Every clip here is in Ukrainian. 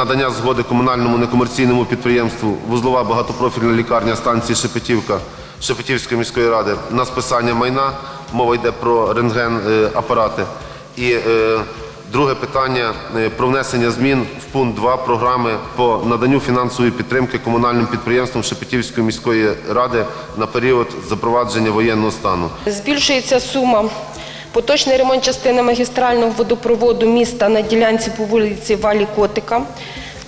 Надання згоди комунальному некомерційному підприємству вузлова багатопрофільна лікарня станції Шепетівка Шепетівської міської ради на списання майна. Мова йде про рентген е. І е, друге питання е, про внесення змін в пункт 2 програми по наданню фінансової підтримки комунальним підприємствам Шепетівської міської ради на період запровадження воєнного стану. Збільшується сума. Поточний ремонт частини магістрального водопроводу міста на ділянці по вулиці Валі Котика.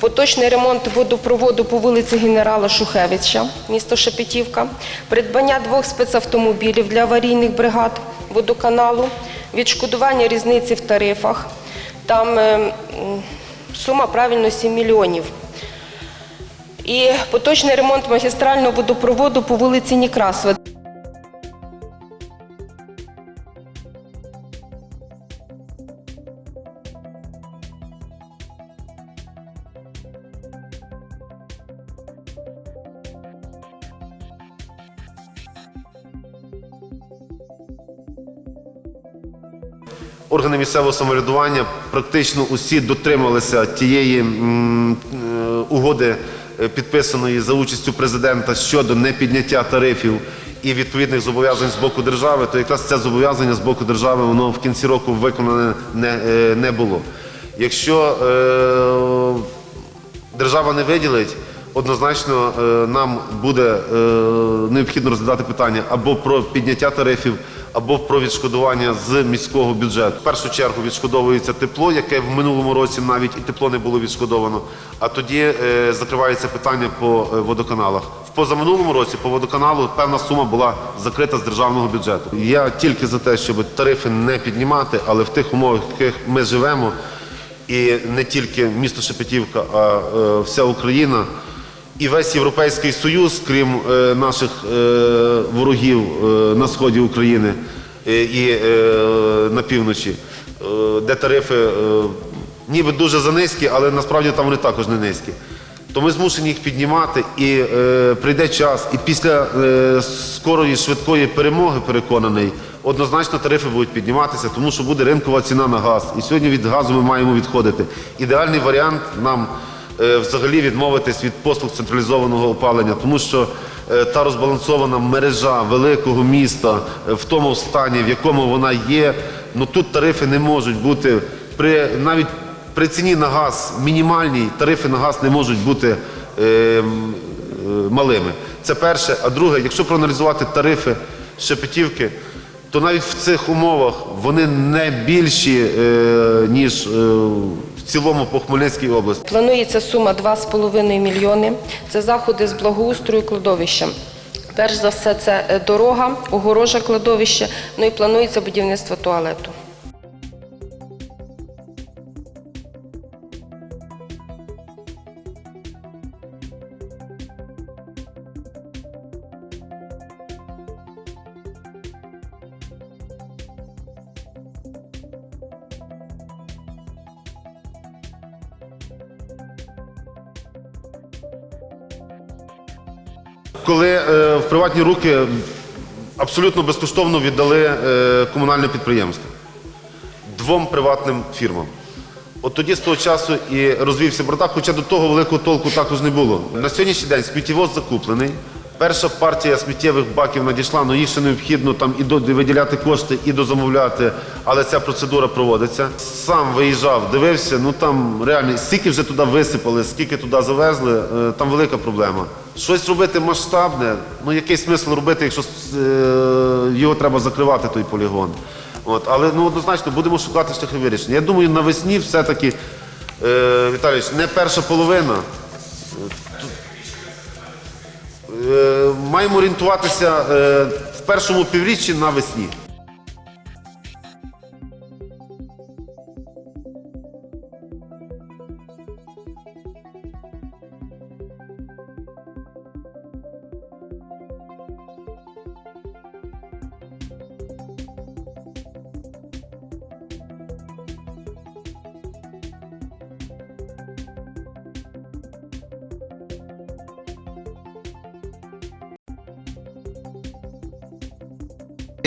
Поточний ремонт водопроводу по вулиці генерала Шухевича, місто Шепетівка. Придбання двох спецавтомобілів для аварійних бригад водоканалу. Відшкодування різниці в тарифах. Там е, сума правильно 7 мільйонів. І поточний ремонт магістрального водопроводу по вулиці Некрасова. Місцевого самоврядування практично усі дотрималися тієї е, угоди, е, підписаної за участю президента щодо непідняття тарифів і відповідних зобов'язань з боку держави, то якраз це зобов'язання з боку держави воно в кінці року виконане не, е, не було. Якщо е, держава не виділить, однозначно е, нам буде е, необхідно розглядати питання або про підняття тарифів, або про відшкодування з міського бюджету. В першу чергу відшкодовується тепло, яке в минулому році навіть і тепло не було відшкодовано. А тоді е, закривається питання по е, водоканалах. В позаминулому році по водоканалу певна сума була закрита з державного бюджету. Я тільки за те, щоб тарифи не піднімати, але в тих умовах, в яких ми живемо, і не тільки місто Шепетівка, а е, вся Україна. І весь Європейський Союз, крім е, наших е, ворогів е, на сході України і на півночі, де тарифи ніби дуже занизькі, але насправді там вони також не низькі. То ми змушені їх піднімати, і прийде час, і після скорої швидкої перемоги, переконаний, однозначно тарифи будуть підніматися, тому що буде ринкова ціна на газ. І сьогодні від газу ми маємо відходити. Ідеальний варіант нам взагалі відмовитись від послуг централізованого опалення, тому що е, та розбалансована мережа великого міста е, в тому стані, в якому вона є, ну тут тарифи не можуть бути при навіть при ціні на газ мінімальній, тарифи на газ не можуть бути е, е, малими. Це перше. А друге, якщо проаналізувати тарифи Шепетівки, то навіть в цих умовах вони не більші, е, ніж е, цілому по Хмельницькій області. Планується сума 2,5 мільйони. Це заходи з благоустрою кладовища. Перш за все, це е, дорога, огорожа кладовища, ну і планується будівництво туалету. Коли е, в приватні руки абсолютно безкоштовно віддали е, комунальне підприємство двом приватним фірмам. От тоді з того часу і розвівся бардак, хоча до того великого толку також не було. На сьогоднішній день сміттєвоз закуплений. Перша партія сміттєвих баків надійшла, але їх ще необхідно там і до виділяти кошти, і дозамовляти, але ця процедура проводиться. Сам виїжджав, дивився, ну там реально скільки вже туди висипали, скільки туди завезли, е, там велика проблема. Щось робити масштабне, ну який смисл робити, якщо е, його треба закривати, той полігон. От, але ну однозначно будемо шукати шляхи вирішення. Я думаю, навесні все-таки, е, Віталійович, не перша половина. Маємо орієнтуватися е, в першому півріччі навесні.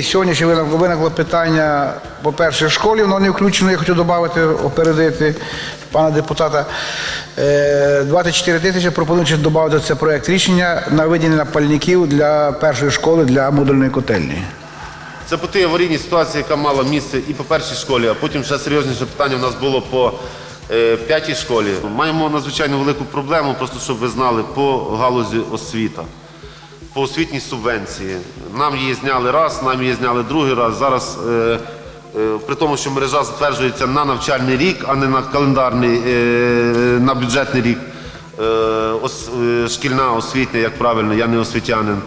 Сьогодні ще виникло, питання, по-перше, школі, воно не включено, я хочу додати, опередити пана депутата. Е, 24 тисячі пропонуючи додати це проект рішення на виділення пальників для першої школи для модульної котельні. Це по тій аварійній ситуації, яка мала місце і по першій школі, а потім ще серйозніше питання у нас було по е, п'ятій школі. Маємо надзвичайно велику проблему, просто щоб ви знали, по галузі освіта, по освітній субвенції. Нам її зняли раз, нам її зняли другий раз. Зараз, е, е, при тому, що мережа затверджується на навчальний рік, а не на календарний, е, на бюджетний рік. Шкільна освітня, як правильно, я не освітянин,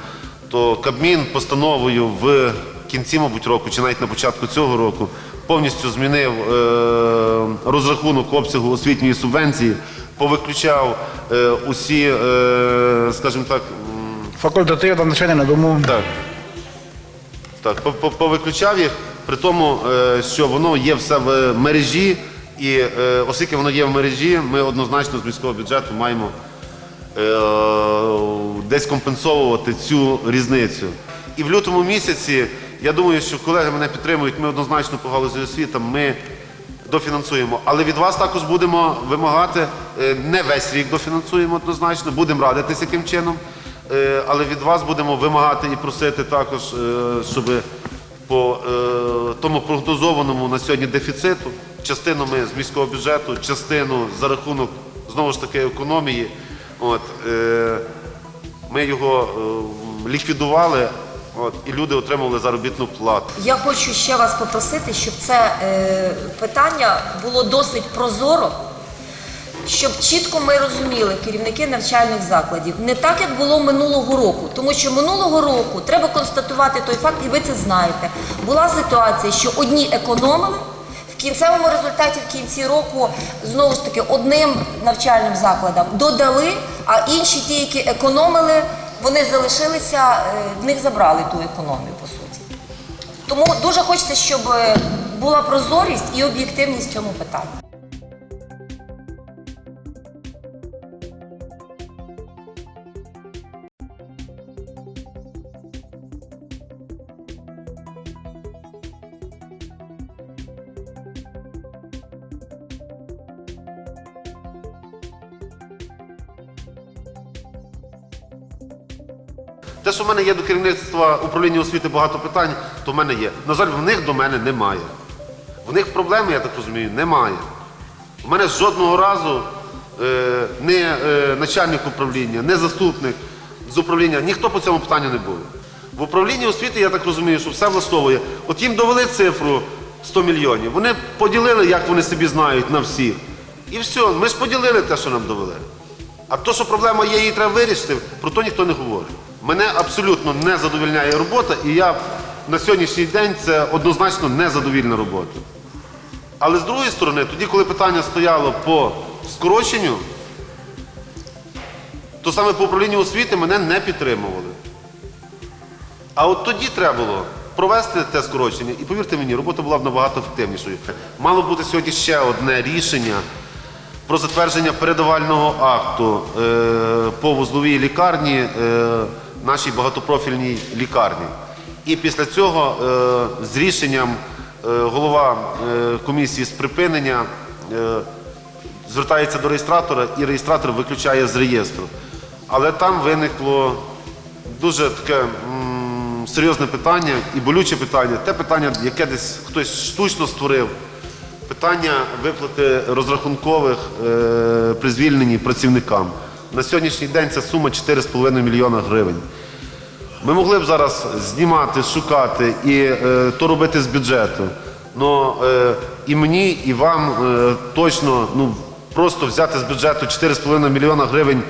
то Кабмін постановою в кінці, мабуть, року, чи навіть на початку цього року, повністю змінив розрахунок обсягу освітньої субвенції, повиключав усі, скажімо так, м, Факультативне навчання на дому. так. Так, по- по- повиключав їх, при тому, е, що воно є все в мережі, і е, оскільки воно є в мережі, ми однозначно з міського бюджету маємо е, десь компенсовувати цю різницю. І в лютому місяці, я думаю, що колеги мене підтримують, ми однозначно по галузі освіти, ми дофінансуємо. Але від вас також будемо вимагати, не весь рік дофінансуємо однозначно, будемо радитися яким чином. Е, Але від вас будемо вимагати і просити також, щоб по е, тому прогнозованому на сьогодні дефіциту, частину ми з міського бюджету, частину за рахунок знову ж таки економії. Е, ми його е, ліквідували, і люди отримали заробітну плату. Я хочу ще вас попросити, щоб це е, питання було досить прозоро, щоб чітко ми розуміли керівники навчальних закладів, не так як було минулого року, тому що минулого року треба констатувати той факт, і ви це знаєте. Була ситуація, що одні економили. В кінцевому результаті в кінці року знову ж таки одним навчальним закладам додали, а інші, ті, які економили, вони залишилися, е, в них забрали ту економію по суті. Тому дуже хочеться, щоб е, була прозорість і об'єктивність в цьому питанні. Те, що в мене є до керівництва управління освіти багато питань, то в мене є. На жаль, в них до мене немає. В них проблеми, я так розумію, немає. У мене жодного разу е, не е, начальник управління, не заступник з управління, ніхто по цьому питанню не був. В управлінні освіти, я так розумію, що все влаштовує. От їм довели цифру 100 мільйонів. Вони поділили, як вони собі знають, на всіх. І все, ми ж поділили те, що нам довели. А то, що проблема є, її треба вирішити, про то ніхто не говорить. Мене абсолютно не задовільняє робота, і я на сьогоднішній день це однозначно незадовільна робота. Але з другої сторони, тоді, коли питання стояло по скороченню, то саме по управлінню освіти мене не підтримували. А от тоді треба було провести те скорочення, і повірте мені, робота була б набагато ефективнішою. Мало бути сьогодні ще одне рішення про затвердження передавального акту е, по вузловій лікарні, е, нашій багатопрофільній лікарні. І після цього е, з рішенням е, голова е, комісії з припинення звертається до реєстратора, і реєстратор виключає з реєстру. Але там виникло дуже таке серйозне питання і болюче питання. Те питання, яке десь хтось штучно створив. Питання виплати розрахункових е, при звільненні працівникам. На сьогоднішній день це сума 4,5 мільйона гривень. Ми могли б зараз знімати, шукати і е, то робити з бюджету. Но е, і мені, і вам е, точно ну, просто взяти з бюджету 4,5 мільйона гривень,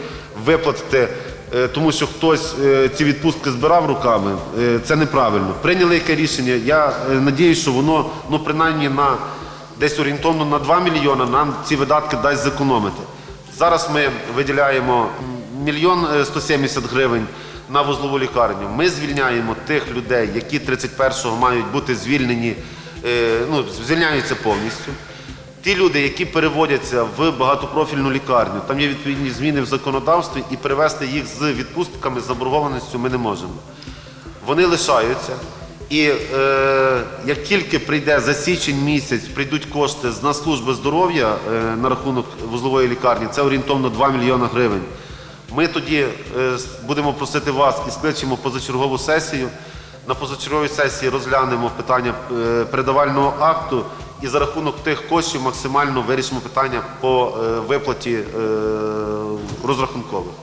виплатити, е, тому що хтось е, ці відпустки збирав руками, е, це неправильно. Прийняли яке рішення. Я е, надіюсь, що воно ну, принаймні на десь орієнтовно на 2 мільйони нам ці видатки дасть зекономити. Зараз ми виділяємо мільйон е, 170 гривень на вузлову лікарню. Ми звільняємо тих людей, які 31-го мають бути звільнені, е, ну, звільняються повністю. Ті люди, які переводяться в багатопрофільну лікарню, там є відповідні зміни в законодавстві, і перевести їх з відпустками, з заборгованістю ми не можемо. Вони лишаються. І е, як тільки прийде за січень місяць, прийдуть кошти з Наслужби здоров'я е, на рахунок вузлової лікарні, це орієнтовно 2 мільйона гривень. Ми тоді е, будемо просити вас і скличемо позачергову сесію. На позачерговій сесії розглянемо питання е, передавального акту і за рахунок тих коштів максимально вирішимо питання по е, виплаті е, розрахункових.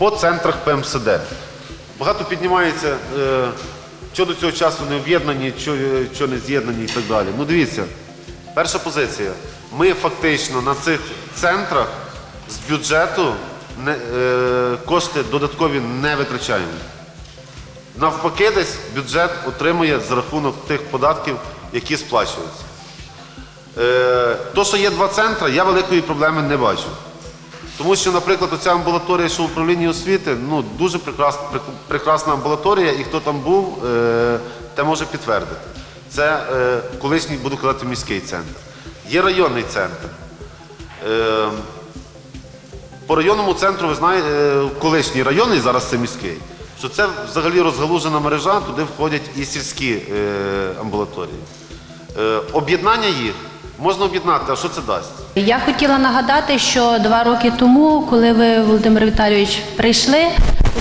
По центрах ПМСД. Багато піднімається, е, що до цього часу не об'єднані, що, е, не з'єднані і так далі. Ну дивіться, перша позиція. Ми фактично на цих центрах з бюджету е, кошти додаткові не витрачаємо. Навпаки, десь бюджет отримує за рахунок тих податків, які сплачуються. То, що є два центри, я великої проблеми не бачу. Тому що, наприклад, оця амбулаторія, що в управлінні освіти, ну дуже прекрасна, прекрасна амбулаторія, і хто там був, е, те може підтвердити. Це е, колишній, буду казати, міський центр. Є районний центр. Е, по районному центру, ви знаєте, е, колишній районний, зараз це міський, що це взагалі розгалужена мережа, туди входять і сільські е, амбулаторії. Е, об'єднання їх можна об'єднати, а що це дасть? Я хотіла нагадати, що два роки тому, коли ви, Володимир Віталійович, прийшли,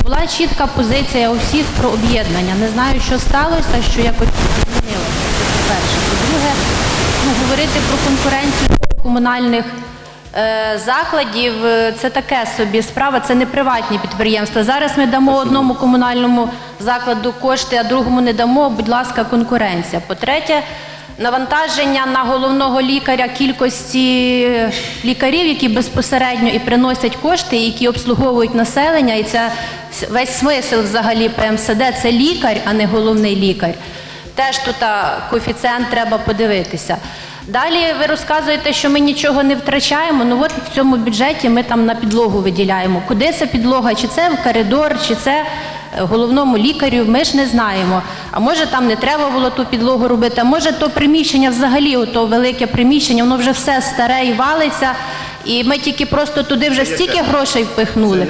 була чітка позиція у всіх про об'єднання. Не знаю, що сталося, що якось змінилося. Це по-перше. По-друге, ну, говорити про конкуренцію комунальних е, закладів е, це таке собі справа, це не приватні підприємства. Зараз ми дамо одному комунальному закладу кошти, а другому не дамо. Будь ласка, конкуренція. По-третє, навантаження на головного лікаря кількості лікарів, які безпосередньо і приносять кошти, які обслуговують населення, і це весь смисл взагалі ПМСД це лікар, а не головний лікар. Теж тут коефіцієнт треба подивитися. Далі ви розказуєте, що ми нічого не втрачаємо. Ну от в цьому бюджеті ми там на підлогу виділяємо. Куди це підлога? Чи це в коридор, чи це головному лікарю? Ми ж не знаємо. А може там не треба було ту підлогу робити? А може то приміщення взагалі, ото велике приміщення, воно вже все старе і валиться, і ми тільки просто туди вже стільки грошей впихнули.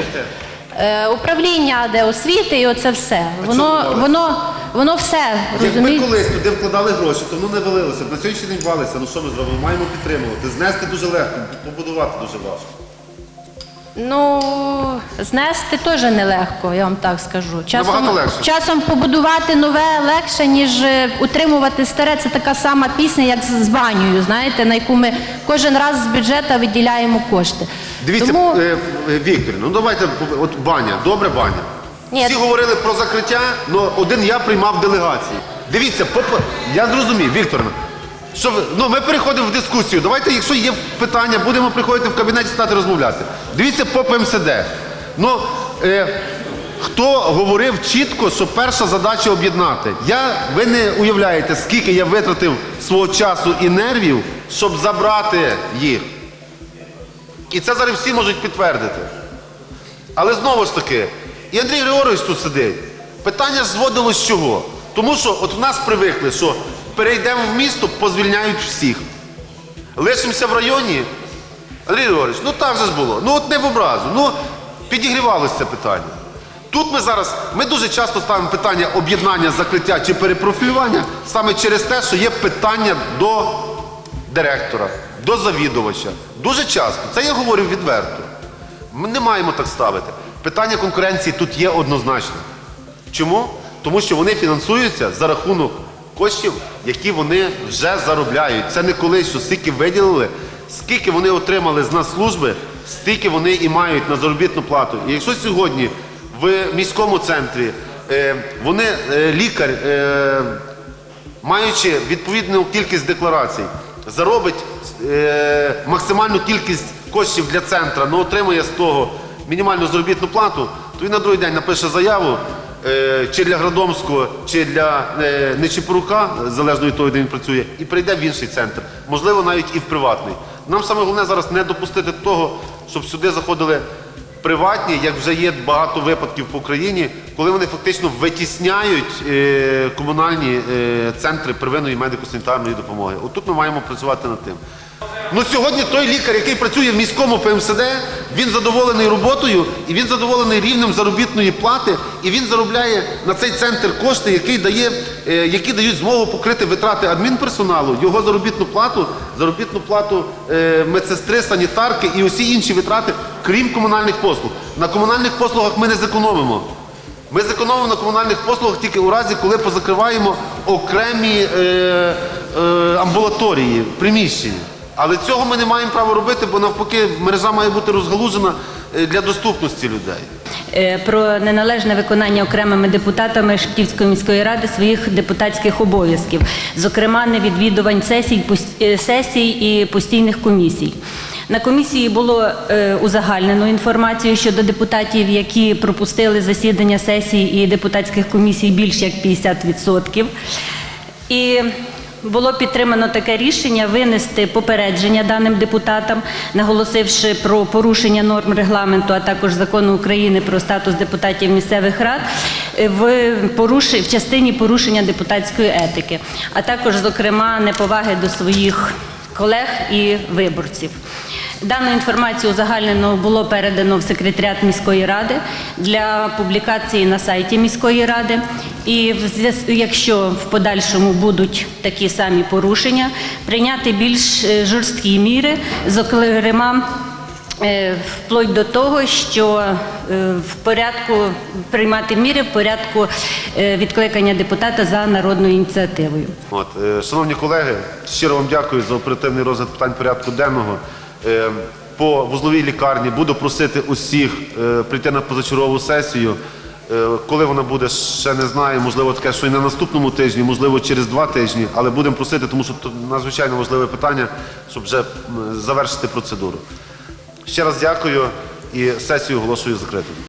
Е, Управління де освіти, і оце все. Воно, воно, воно все Якби розумієте? колись туди вкладали гроші, то воно не валилося. б. На сьогоднішній день валиться. Ну що ми зробимо? Маємо підтримувати. Знести дуже легко, побудувати дуже важко. Ну, знести теж нелегко, я вам так скажу. Часом, Набагато легше. часом побудувати нове легше, ніж е, утримувати старе. Це така сама пісня, як з з банею, знаєте, на яку ми кожен раз з бюджету виділяємо кошти. Дивіться, Тому... е, е, Віктор, ну давайте, от баня, добре баня. Ні. Всі говорили про закриття, але один я приймав делегації. Дивіться, поп- я зрозумів, Віктор, що ну, ми переходимо в дискусію. Давайте, якщо є питання, будемо приходити в кабінет і стати розмовляти. Дивіться по ПМСД. Ну, е, хто говорив чітко, що перша задача об'єднати? Я, ви не уявляєте, скільки я витратив свого часу і нервів, щоб забрати їх. І це зараз всі можуть підтвердити. Але знову ж таки, і Андрій Григорович тут сидить. Питання зводилось з чого? Тому що от в нас привикли, що перейдемо в місто, позвільняють всіх. Лишимося в районі. Андрій Григорович, ну так же ж було. Ну от не в образу. Ну, підігрівалося це питання. Тут ми зараз, ми дуже часто ставимо питання об'єднання, закриття чи перепрофілювання саме через те, що є питання до директора, до завідувача. Дуже часто. Це я говорю відверто. Ми не маємо так ставити. Питання конкуренції тут є однозначно. Чому? Тому що вони фінансуються за рахунок коштів, які вони вже заробляють. Це не колись, що скільки виділили, скільки вони отримали з нас служби, стільки вони і мають на заробітну плату. І якщо сьогодні в міському центрі е, вони е, лікар. Е, маючи відповідну кількість декларацій, заробить максимальну кількість коштів для центра, але отримує з того мінімальну заробітну плату, то він на другий день напише заяву чи для Градомського, чи для е, Нечіпорука, залежно від того, де він працює, і прийде в інший центр, можливо, навіть і в приватний. Нам саме головне зараз не допустити того, щоб сюди заходили приватні, як вже є багато випадків по країні, коли вони фактично витісняють е, комунальні е, центри первинної медико-санітарної допомоги. Отут ми маємо працювати над тим. Ну сьогодні той лікар, який працює в міському ПМСД, він задоволений роботою і він задоволений рівнем заробітної плати, і він заробляє на цей центр кошти, який дає, е, які дають змогу покрити витрати адмінперсоналу, його заробітну плату, заробітну плату е, медсестри, санітарки і усі інші витрати, крім комунальних послуг. На комунальних послугах ми не зекономимо. Ми зекономимо на комунальних послугах тільки у разі, коли позакриваємо окремі е, е, амбулаторії, приміщення. Але цього ми не маємо права робити, бо навпаки мережа має бути розгалужена е, для доступності людей. Е, про неналежне виконання окремими депутатами Шептівської міської ради своїх депутатських обов'язків, зокрема невідвідувань сесій, е, сесій і постійних комісій. На комісії було узагальнено інформацію щодо депутатів, які пропустили засідання сесій і депутатських комісій більш як 50%. І було підтримано таке рішення винести попередження даним депутатам, наголосивши про порушення норм регламенту, а також закону України про статус депутатів місцевих рад е, в поруши- в частині порушення депутатської етики, а також, зокрема, неповаги до своїх колег і виборців. Дану інформацію узагальнено було передано в секретаріат міської ради для публікації на сайті міської ради. І якщо в подальшому будуть такі самі порушення, прийняти більш е, жорсткі міри, зокрема. е, Вплоть до того, що е, в порядку приймати міри в порядку відкликання депутата за народною ініціативою. От, шановні колеги, щиро вам дякую за оперативний розгляд питань порядку денного. Е, по вузловій лікарні буду просити усіх е, прийти на позачергову сесію. Е, коли вона буде, ще не знаю. Можливо, таке, що і на наступному тижні, можливо, через два тижні, але будемо просити, тому що це надзвичайно важливе питання, щоб вже завершити процедуру. Ще раз дякую і сесію оголошую закритою.